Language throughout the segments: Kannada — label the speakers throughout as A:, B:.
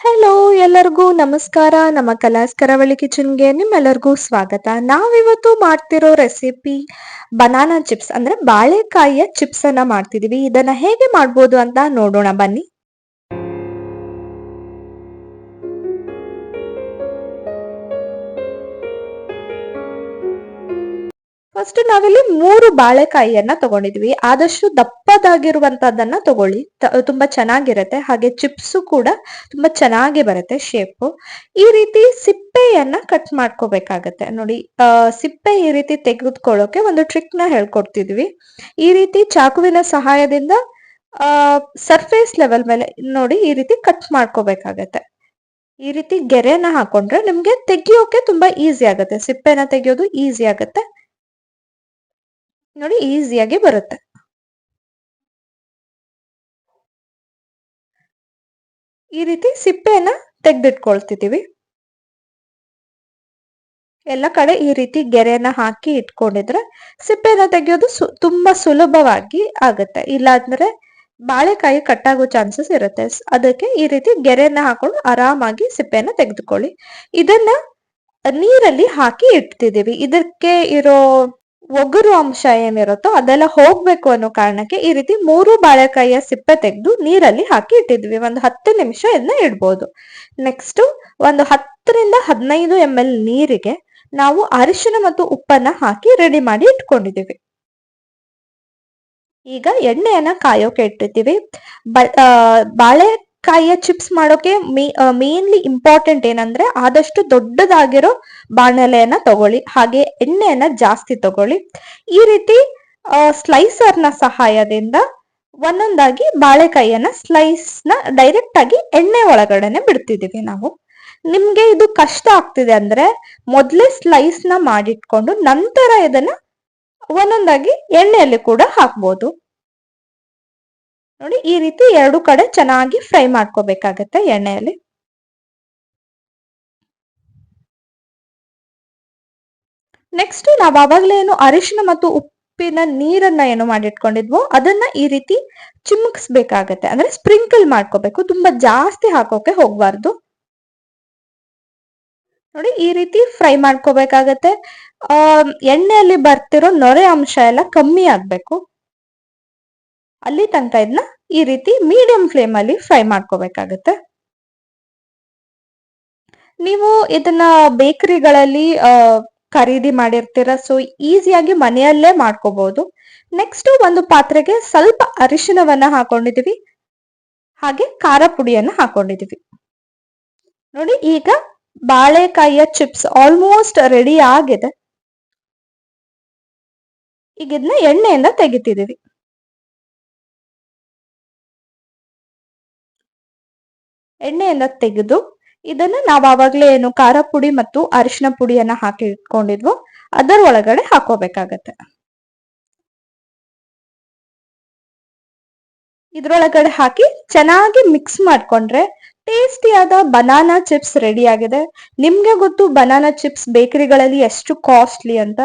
A: ಹಲೋ ಎಲ್ಲರಿಗೂ ನಮಸ್ಕಾರ. ನಮ್ಮ ಕಲಾಸ್ ಕರಾವಳಿ ಕಿಚನ್ಗೆ ನಿಮ್ಮೆಲ್ಲರಿಗೂ ಸ್ವಾಗತ. ನಾವಿವತ್ತು ಮಾಡ್ತಿರೋ ರೆಸಿಪಿ ಬನಾನಾ ಚಿಪ್ಸ್ ಅಂದ್ರೆ ಬಾಳೆಕಾಯಿಯ ಚಿಪ್ಸ್ ಅನ್ನ ಮಾಡ್ತಿದೀವಿ. ಇದನ್ನ ಹೇಗೆ ಮಾಡ್ಬೋದು ಅಂತ ನೋಡೋಣ. ಬನ್ನಿ. ಫಸ್ಟ್ ನಾವಿಲ್ಲಿ ಮೂರು ಬಾಳೆಕಾಯಿಯನ್ನ ತಗೊಂಡಿದ್ವಿ. ಆದಷ್ಟು ದಪ್ಪದಾಗಿರುವಂತದ್ದನ್ನ ತಗೊಳ್ಳಿ. ತುಂಬಾ ಚೆನ್ನಾಗಿರತ್ತೆ. ಹಾಗೆ ಚಿಪ್ಸು ಕೂಡ ತುಂಬಾ ಚೆನ್ನಾಗಿ ಬರುತ್ತೆ ಶೇಪು ಈ ರೀತಿ ಸಿಪ್ಪೆಯನ್ನ ಕಟ್ ಮಾಡ್ಕೋಬೇಕಾಗತ್ತೆ. ನೋಡಿ ಸಿಪ್ಪೆ ಈ ರೀತಿ ತೆಗೆದುಕೊಳ್ಳೋಕೆ ಒಂದು ಟ್ರಿಕ್ನ ಹೇಳ್ಕೊಡ್ತಿದ್ವಿ. ಈ ರೀತಿ ಚಾಕುವಿನ ಸಹಾಯದಿಂದ ಸರ್ಫೇಸ್ ಲೆವೆಲ್ ಮೇಲೆ ನೋಡಿ ಈ ರೀತಿ ಕಟ್ ಮಾಡ್ಕೋಬೇಕಾಗತ್ತೆ. ಈ ರೀತಿ ಗೆರೆನ ಹಾಕೊಂಡ್ರೆ ನಿಮ್ಗೆ ತೆಗಿಯೋಕೆ ತುಂಬಾ ಈಸಿ ಆಗುತ್ತೆ. ಸಿಪ್ಪೆನ ತೆಗಿಯೋದು ಈಸಿ ಆಗುತ್ತೆ. ನೋಡಿ ಈಸಿಯಾಗಿ ಬರುತ್ತೆ. ಈ ರೀತಿ ಸಿಪ್ಪೆಯನ್ನ ತೆಗೆದಿಟ್ಕೊಳ್ತಿದೀವಿ ಎಲ್ಲ ಕಡೆ ಈ ರೀತಿ ಗೆರೆಯನ್ನ ಹಾಕಿ ಇಟ್ಕೊಂಡಿದ್ರೆ ಸಿಪ್ಪೆನ ತೆಗೆಯೋದು ತುಂಬಾ ಸುಲಭವಾಗಿ ಆಗತ್ತೆ. ಇಲ್ಲಾಂದ್ರೆ ಬಾಳೆಕಾಯಿ ಕಟ್ಟಾಗೋ ಚಾನ್ಸಸ್ ಇರುತ್ತೆ. ಅದಕ್ಕೆ ಈ ರೀತಿ ಗೆರೆಯನ್ನ ಹಾಕೊಂಡು ಆರಾಮಾಗಿ ಸಿಪ್ಪೆಯನ್ನ ತೆಗೆದುಕೊಳ್ಳಿ. ಇದನ್ನ ನೀರಲ್ಲಿ ಹಾಕಿ ಇಡ್ತಿದೀವಿ ಇದಕ್ಕೆ ಇರೋ ಒಗರು ಅಂಶ ಏನಿರುತ್ತೋ ಅದೆಲ್ಲ ಹೋಗ್ಬೇಕು ಅನ್ನೋ ಕಾರಣಕ್ಕೆ ಈ ರೀತಿ ಮೂರು ಬಾಳೆಕಾಯಿಯ ಸಿಪ್ಪೆ ತೆಗೆದು ನೀರಲ್ಲಿ ಹಾಕಿ ಇಟ್ಟಿದ್ವಿ. ಒಂದು ಹತ್ತು ನಿಮಿಷ ಇದನ್ನ ಇಡ್ಬೋದು. ನೆಕ್ಸ್ಟ್ ಒಂದು ಹತ್ತರಿಂದ ಹದಿನೈದು ಎಂ ಎಲ್ ನೀರಿಗೆ ನಾವು ಅರಿಶಿನ ಮತ್ತು ಉಪ್ಪನ್ನ ಹಾಕಿ ರೆಡಿ ಮಾಡಿ ಇಟ್ಕೊಂಡಿದ್ದೀವಿ. ಈಗ ಎಣ್ಣೆಯನ್ನ ಕಾಯೋಕೆ ಇಟ್ಟಿದ್ದೀವಿ. ಬಾಳೆ ಬಾಳೆಕಾಯಿಯ ಚಿಪ್ಸ್ ಮಾಡೋಕೆ ಮೇನ್ಲಿ ಇಂಪಾರ್ಟೆಂಟ್ ಏನಂದ್ರೆ ಆದಷ್ಟು ದೊಡ್ಡದಾಗಿರೋ ಬಾಣಲೆಯನ್ನ ತಗೊಳ್ಳಿ, ಹಾಗೆ ಎಣ್ಣೆಯನ್ನ ಜಾಸ್ತಿ ತಗೊಳ್ಳಿ. ಈ ರೀತಿ ಸ್ಲೈಸರ್ನ ಸಹಾಯದಿಂದ ಒಂದೊಂದಾಗಿ ಬಾಳೆಕಾಯಿಯನ್ನ ಸ್ಲೈಸ್ನ ಡೈರೆಕ್ಟ್ ಆಗಿ ಎಣ್ಣೆ ಒಳಗಡೆನೆ ಬಿಡ್ತಿದೀವಿ ನಾವು. ನಿಮ್ಗೆ ಇದು ಕಷ್ಟ ಆಗ್ತಿದೆ ಅಂದ್ರೆ ಮೊದ್ಲೇ ಸ್ಲೈಸ್ನ ಮಾಡಿಟ್ಕೊಂಡು ನಂತರ ಇದನ್ನ ಒಂದೊಂದಾಗಿ ಎಣ್ಣೆಯಲ್ಲಿ ಕೂಡ ಹಾಕ್ಬೋದು. ನೋಡಿ, ಈ ರೀತಿ ಎರಡು ಕಡೆ ಚೆನ್ನಾಗಿ ಫ್ರೈ ಮಾಡ್ಕೋಬೇಕಾಗತ್ತೆ ಎಣ್ಣೆಯಲ್ಲಿ. ನೆಕ್ಸ್ಟ್ ನಾವು ಆವಾಗಲೇ ಏನು ಅರಿಶಿನ ಮತ್ತು ಉಪ್ಪಿನ ನೀರನ್ನ ಏನು ಮಾಡಿಟ್ಕೊಂಡಿದ್ವೋ, ಅದನ್ನ ಈ ರೀತಿ ಚಿಮುಕ್ಸ್ಬೇಕಾಗತ್ತೆ. ಅಂದ್ರೆ ಸ್ಪ್ರಿಂಕಲ್ ಮಾಡ್ಕೋಬೇಕು. ತುಂಬಾ ಜಾಸ್ತಿ ಹಾಕೋಕೆ ಹೋಗ್ಬಾರ್ದು. ನೋಡಿ, ಈ ರೀತಿ ಫ್ರೈ ಮಾಡ್ಕೋಬೇಕಾಗತ್ತೆ. ಎಣ್ಣೆಯಲ್ಲಿ ಬರ್ತಿರೋ ನೊರೆ ಅಂಶ ಎಲ್ಲ ಕಮ್ಮಿ ಆಗ್ಬೇಕು. ಅಲ್ಲಿ ತನಕ ಇದನ್ನ ಈ ರೀತಿ ಮೀಡಿಯಂ ಫ್ಲೇಮ್ ಅಲ್ಲಿ ಫ್ರೈ ಮಾಡ್ಕೋಬೇಕಾಗತ್ತೆ. ನೀವು ಇದನ್ನ ಬೇಕರಿಗಳಲ್ಲಿ ಖರೀದಿ ಮಾಡಿರ್ತೀರ ಸೊ ಈಸಿಯಾಗಿ ಮನೆಯಲ್ಲೇ ಮಾಡ್ಕೋಬಹುದು. ನೆಕ್ಸ್ಟ್ ಒಂದು ಪಾತ್ರೆಗೆ ಸ್ವಲ್ಪ ಅರಿಶಿನವನ್ನ ಹಾಕೊಂಡಿದೀವಿ. ಹಾಗೆ ಖಾರ ಪುಡಿಯನ್ನ ಹಾಕೊಂಡಿದೀವಿ. ನೋಡಿ, ಈಗ ಬಾಳೆಕಾಯಿಯ ಚಿಪ್ಸ್ ಆಲ್ಮೋಸ್ಟ್ ರೆಡಿ ಆಗಿದೆ. ಈಗ ಇದನ್ನ ಎಣ್ಣೆಯಿಂದ ತೆಗಿತಿದೀವಿ. ಎಣ್ಣೆಯಿಂದ ತೆಗೆದು ಇದನ್ನ ನಾವ್ ಆವಾಗ್ಲೇ ಏನು ಖಾರ ಪುಡಿ ಮತ್ತು ಅರಿಶಿನ ಪುಡಿಯನ್ನ ಹಾಕಿ ಇಟ್ಕೊಂಡಿದ್ವು, ಅದರ ಒಳಗಡೆ ಹಾಕೋಬೇಕಾಗತ್ತೆ. ಇದ್ರೊಳಗಡೆ ಹಾಕಿ ಚೆನ್ನಾಗಿ ಮಿಕ್ಸ್ ಮಾಡ್ಕೊಂಡ್ರೆ ಟೇಸ್ಟಿಯಾದ ಬನಾನಾ ಚಿಪ್ಸ್ ರೆಡಿ ಆಗಿದೆ. ನಿಮ್ಗೆ ಗೊತ್ತು ಬನಾನಾ ಚಿಪ್ಸ್ ಬೇಕರಿಗಳಲ್ಲಿ ಎಷ್ಟು ಕಾಸ್ಟ್ಲಿ ಅಂತ.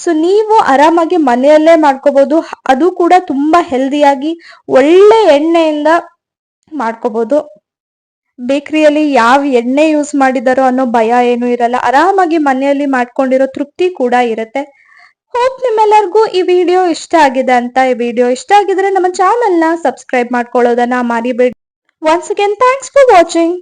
A: ಸೊ ನೀವು ಆರಾಮಾಗಿ ಮನೆಯಲ್ಲೇ ಮಾಡ್ಕೋಬಹುದು ಅದು ಕೂಡ ತುಂಬಾ ಹೆಲ್ದಿಯಾಗಿ ಒಳ್ಳೆ ಎಣ್ಣೆಯಿಂದ ಮಾಡ್ಕೋಬಹುದು ಬೇಕರಿಯಲ್ಲಿ ಯಾವ ಎಣ್ಣೆ ಯೂಸ್ ಮಾಡಿದಾರೋ ಅನ್ನೋ ಭಯ ಏನು ಇರಲ್ಲ. ಆರಾಮಾಗಿ ಮನೆಯಲ್ಲಿ ಮಾಡ್ಕೊಂಡಿರೋ ತೃಪ್ತಿ ಕೂಡ ಇರುತ್ತೆ. ಹೋಪ್ ನಿಮ್ಮೆಲ್ಲರಿಗೂ ಈ ವಿಡಿಯೋ ಇಷ್ಟ ಆಗಿದೆ ಅಂತ ಈ ವಿಡಿಯೋ ಇಷ್ಟ ಆಗಿದ್ರೆ ನಮ್ಮ ಚಾನೆಲ್ನ ಸಬ್ಸ್ಕ್ರೈಬ್ ಮಾಡ್ಕೊಳ್ಳೋದನ್ನ ಮರಿಬೇಡಿ. Once again thanks for watching